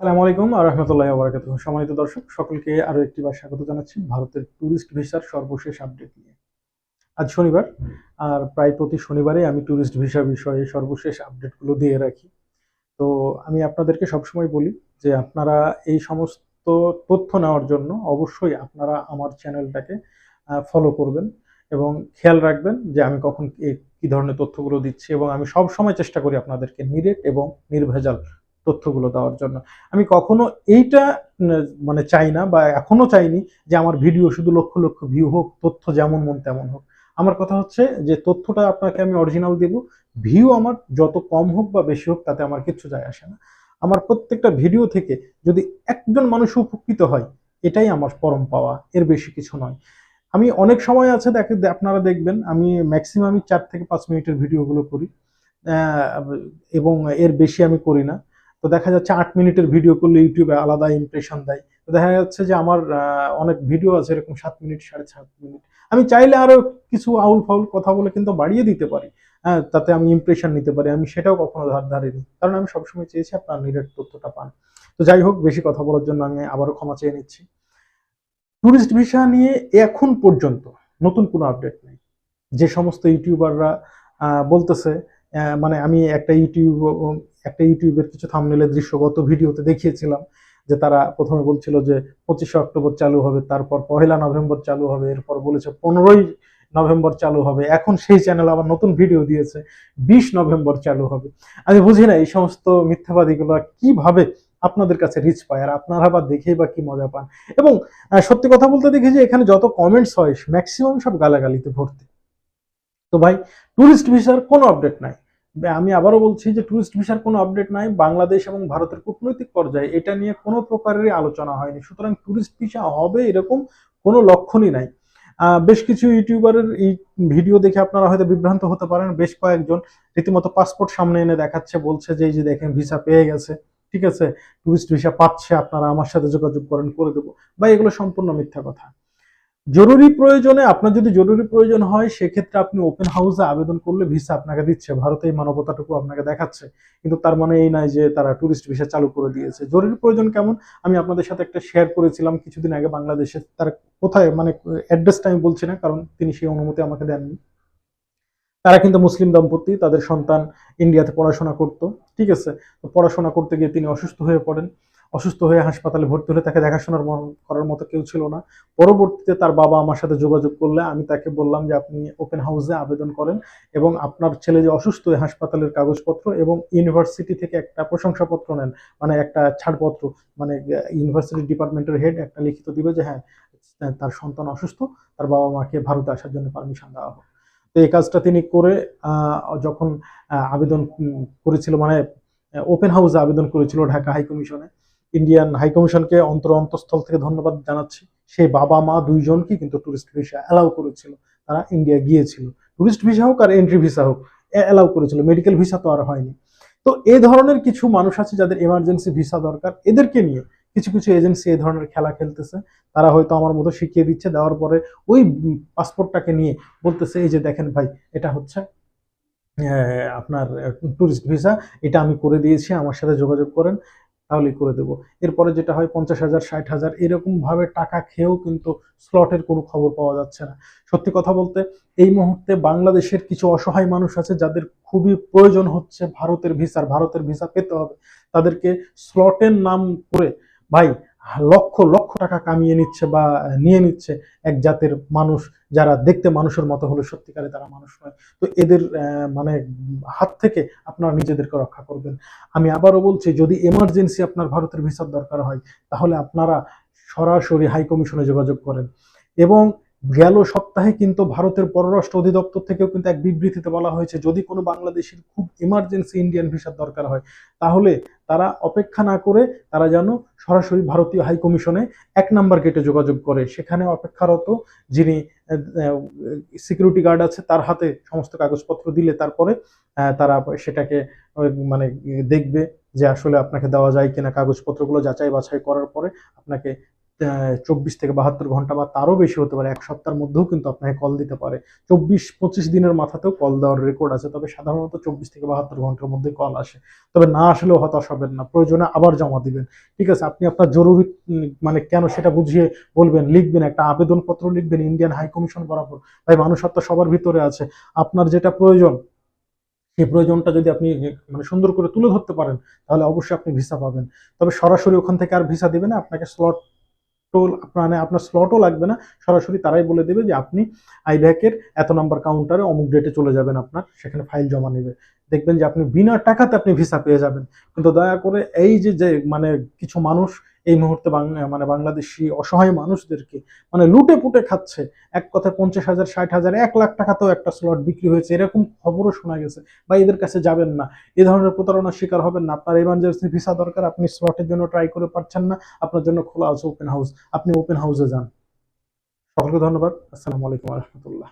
আসসালামু আলাইকুম রহমতুল্লাহ বরাকাত সম্মানিত দর্শক, সকলকে আরও একটি বার স্বাগত জানাচ্ছি ভারতের ট্যুরিস্ট ভিসার সর্বশেষ আপডেট নিয়ে। আজ শনিবার, আর প্রায় প্রতি শনিবারে আমি ট্যুরিস্ট ভিসা বিষয়ে সর্বশেষ আপডেটগুলো দিয়ে রাখি। তো আমি আপনাদেরকে সবসময় বলি যে আপনারা এই সমস্ত তথ্য নেওয়ার জন্য অবশ্যই আপনারা আমার চ্যানেলটাকে ফলো করবেন এবং খেয়াল রাখবেন যে আমি কখন কি- ধরনের তথ্যগুলো দিচ্ছি এবং আমি সব সময় চেষ্টা করি আপনাদেরকে নিরেট এবং নির্ভেজাল তথ্যগুলো দেওয়ার জন্য। আমি কখনো এইটা মানে চাই না বা এখনও চাইনি যে আমার ভিডিও শুধু লক্ষ লক্ষ ভিউ হোক, তথ্য যেমন মন তেমন হোক। আমার কথা হচ্ছে যে তথ্যটা আপনাকে আমি অরিজিনাল দেব। ভিউ আমার যত কম হোক বা বেশি হোক তাতে আমার কিচ্ছু যায় আসে না। আমার প্রত্যেকটা ভিডিও থেকে যদি একজন মানুষ উপকৃত হয়, এটাই আমার পরম পাওয়া, এর বেশি কিছু নয়। আমি অনেক সময় আছে দেখে, আপনারা দেখবেন, আমি ম্যাক্সিমামই চার থেকে পাঁচ মিনিটের ভিডিওগুলো করি। এবং এর বেশি আমি করি না। তো দেখা যাচ্ছে আট মিনিটের ভিডিও করলে ইউটিউবে আলাদা ইমপ্রেশন দেয়। তো দেখা যাচ্ছে যে আমার অনেক ভিডিও আছে এরকম সাত মিনিট, সাড়ে সাত মিনিট। আমি চাইলে আরও কিছু আউল ফাউল কথা বলে কিন্তু বাড়িয়ে দিতে পারি। হ্যাঁ তাতে আমি ইমপ্রেশন নিতে পারি। আমি সেটাও কখনো ধার ধারিনি। কারণ আমি সবসময় চেয়েছি আপনার নিরেট তথ্যটা পান। তো যাই হোক, বেশি কথা বলার জন্য আমি আবারও ক্ষমা চেয়ে নিচ্ছি। ট্যুরিস্ট ভিসা নিয়ে এখন পর্যন্ত নতুন কোনো আপডেট নেই। যে সমস্ত ইউটিউবাররা বলতেছে মানে আমি একটা ইউটিউব একটা ইউটিউবের কিছু থামনেলের দৃশ্যগত ভিডিওতে দেখিয়েছিলাম যে তারা প্রথমে বলছিল যে পঁচিশে অক্টোবর চালু হবে, তারপর পহেলা নভেম্বর চালু হবে, এরপর বলেছে পনেরোই নভেম্বর চালু হবে। এখন সেই চ্যানেল আবার নতুন ভিডিও দিয়েছে, বিশ নভেম্বর চালু হবে। আমি বুঝি না এই সমস্ত মিথ্যাবাদীগুলো কীভাবে আপনাদের কাছে রিচ পায়, আর আপনারা বা দেখেই বা কি মজা পান? এবং সত্যি কথা বলতে দেখি যে এখানে যত কমেন্টস হয় ম্যাক্সিমাম সব গালাগালিতে ভর্তি। তো ভাই ট্যুরিস্ট ভিসার কোনো আপডেট নাই। আমি আবারও বলছি যে ট্যুরিস্ট ভিসার কোনো আপডেট নাই। বাংলাদেশ এবং ভারতের কূটনৈতিক পর্যায়ে এটা নিয়ে কোনো প্রকারেরই আলোচনা হয়নি। সুতরাং ট্যুরিস্ট ভিসা হবে এরকম কোনো লক্ষণই নাই। বেশ কিছু ইউটিউবারের এই ভিডিও দেখে আপনারা হয়তো বিভ্রান্ত হতে পারেন। বেশ কয়েকজন রীতিমতো পাসপোর্ট সামনে এনে দেখাচ্ছে, বলছে যে এই যে দেখেন ভিসা পেয়ে গেছে, ঠিক আছে? ট্যুরিস্ট ভিসা পাচ্ছে, আপনারা আমার সাথে যোগাযোগ করেন, করে দেবো। বা এগুলো সম্পূর্ণ মিথ্যা কথা। জরুরি প্রয়োজনে, আপনার যদি জরুরি প্রয়োজন হয়, সেক্ষেত্রে আপনি ওপেন হাউসে আবেদন করলে ভিসা আপনাকে দিচ্ছে। ভারতে এই মানবতাটুকু আপনাকে দেখাচ্ছে। কিন্তু তার মানে এই নয় যে তারা ট্যুরিস্ট ভিসা চালু করে দিয়েছে। জরুরি প্রয়োজন কেমন? আমি আপনাদের সাথে একটা শেয়ার করেছিলাম কিছুদিন আগে বাংলাদেশে। তার কোথায়? মানে অ্যাড্রেসটা আমি বলছি না, কারণ তিনি সেই অনুমতি আমাকে দেননি। তারা কিন্তু মুসলিম দম্পতি, তাদের সন্তান ইন্ডিয়াতে পড়াশোনা করতো। ঠিক আছে? তো পড়াশোনা করতে গিয়ে তিনি অসুস্থ হয়ে পড়েন। অসুস্থ হয়ে হাসপাতালে ভর্তি হলে তাকে দেখাশোনার করার মতো কেউ ছিল না। পরবর্তীতে তার বাবা আমার সাথে যোগাযোগ করলে আমি তাকে বললাম যে, আপনি ওপেন হাউসে আবেদন করেন এবং আপনার ছেলে যে অসুস্থ হয়ে হাসপাতালের কাগজপত্র এবং ইউনিভার্সিটি থেকে একটা প্রশংসাপত্র নেন। মানে একটা ছাড়পত্র মানে ইউনিভার্সিটি ডিপার্টমেন্টের হেড একটা লিখিত দিবে যে হ্যাঁ তার সন্তান অসুস্থ, তার বাবা মাকে ভারতে আসার জন্য পারমিশন দেওয়া হোক। তো এই কাজটা তিনি করে যখন আবেদন করেছিল মানে ওপেন হাউসে আবেদন করেছিল ঢাকা হাই কমিশনে ইন্ডিয়ান হাই কমিশনকে অন্তর অন্তঃস্থল থেকে ধন্যবাদ জানাচ্ছি। সেই বাবা, মা দুইজনকে কিন্তু টুরিস্ট ভিসা অ্যালাউ করেছিল। তারা ইন্ডিয়া গিয়েছিল। টুরিস্ট ভিসা হোক আর এন্ট্রি ভিসা হোক অ্যালাউ করেছিল। মেডিকেল ভিসা তো আর হয়নি। তো এই ধরনের কিছু মানুষ আছে যাদের এমার্জেন্সি ভিসা দরকার। এদেরকে নিয়ে কিছু কিছু এজেন্সি এই ধরনের খেলা খেলতেছে। তারা হয়তো আমার মতো শিখিয়ে দিচ্ছে। দেওয়ার পরে ওই পাসপোর্টটাকে নিয়ে বলতেছে, এই যে দেখেন ভাই, এটা হচ্ছে আপনার টুরিস্ট ভিসা এটা আমি করে দিয়েছি। আমার সাথে যোগাযোগ করেন। তাহলেই করে দেবো। এরপরে যেটা হয় পঞ্চাশ হাজার, ষাট হাজার এরকমভাবে টাকা খেয়েও কিন্তু স্লটের কোনো খবর পাওয়া যাচ্ছে না। সত্যি কথা বলতে, এই মুহূর্তে বাংলাদেশের কিছু অসহায় মানুষ আছে যাদের খুবই প্রয়োজন হচ্ছে ভারতের ভিসার ভারতের ভিসা পেতে হবে। তাদেরকে স্লটের নাম করে, ভাই লক্ষ লক্ষ টাকা কামিয়ে নিচ্ছে বা নিয়ে নিচ্ছে এক জাতের মানুষ, যারা দেখতে মানুষের মতো হলে সত্যিকারে তারা মানুষ নয়। তো এদের মানে হাত থেকে আপনারা নিজেদেরকে রক্ষা করবেন। আমি আবারও বলছি, যদি এমার্জেন্সি আপনার ভারতের ভিসার দরকার হয়, তাহলে আপনারা সরাসরি হাই কমিশনে যোগাযোগ করেন। এবং গেল সপ্তাহে কিন্তু ভারতের পররাষ্ট্র অধিদপ্তর থেকেও কিন্তু এক বিবৃতিতে বলা হয়েছে, যদি কোনো বাংলাদেশের খুব ইমার্জেন্সি ইন্ডিয়ান ভিসার দরকার হয়, তাহলে তারা অপেক্ষা না করে তারা যেন সরাসরি ভারতীয় হাই কমিশনে এক নাম্বার গেটে যোগাযোগ করে। সেখানে অপেক্ষারত যিনি সিকিউরিটি গার্ড আছে, তার হাতে সমস্ত কাগজপত্র দিলে তারপরে তারা সেটাকে মানে দেখবে যে আসলে আপনাকে দেওয়া যায় কিনা কাগজপত্রগুলো যাচাই বাছাই করার পরে আপনাকে চব্বিশ থেকে বাহাত্তর ঘণ্টা বা তারও বেশি হতে পারে, এক সপ্তাহের মধ্যেও কিন্তু আপনাকে কল দিতে পারে। চব্বিশ, পঁচিশ দিনের মাথাতেও কল দেওয়ার রেকর্ড আছে, তবে সাধারণত চব্বিশ থেকে বাহাত্তর ঘণ্টার মধ্যে কল আসে। তবে না আসলেও হতাশ হবেন না, প্রয়োজনে আবার জমা দিবেন। ঠিক আছে, আপনি আপনার জরুরি মানে কেন সেটা বুঝিয়ে বলবেন, লিখবেন, একটা আবেদনপত্র লিখবেন ইন্ডিয়ান হাই কমিশন বরাবর। ভাই, মানুষত্ব সবার ভিতরে আছে। আপনার যেটা প্রয়োজন, সেই প্রয়োজনটা যদি আপনি মানে সুন্দর করে তুলে ধরতে পারেন, তাহলে অবশ্যই আপনি ভিসা পাবেন। তবে সরাসরি ওখান থেকে আর ভিসা দিবে না, আপনাকে স্লট মানে আপনার স্লটও লাগবে না, সরাসরি তারাই বলে দেবে যে আপনি আইব্যাকের এত নাম্বার কাউন্টারে অমুক ডেটে চলে যাবেন আপনার, সেখানে ফাইল জমা নেবে। দেখবেন যে আপনি বিনা টাকাতে আপনি ভিসা পেয়ে যাবেন। কিন্তু দয়া করে এই যে মানে কিছু মানুষ এই মুহূর্তে মানে বাংলাদেশি অসহায় মানুষদেরকে মানে লুটে পুটে খাচ্ছে। এক কথায় পঞ্চাশ হাজার, ষাট হাজার, এক লাখ টাকাতেও একটা স্লট বিক্রি হয়েছে। এরকম খবরও শোনা গেছে। বা এদের কাছে যাবেন না। এ ধরনের প্রতারণার শিকার হবেন না। আপনার এমার্জেন্সি ভিসা দরকার, আপনি স্লটের জন্য ট্রাই করে পারছেন না। আপনার জন্য খোলা আছে ওপেন হাউস আপনি ওপেন হাউসে যান। সকলকে ধন্যবাদ। আসসালামু আলাইকুম রহমতুল্লাহ।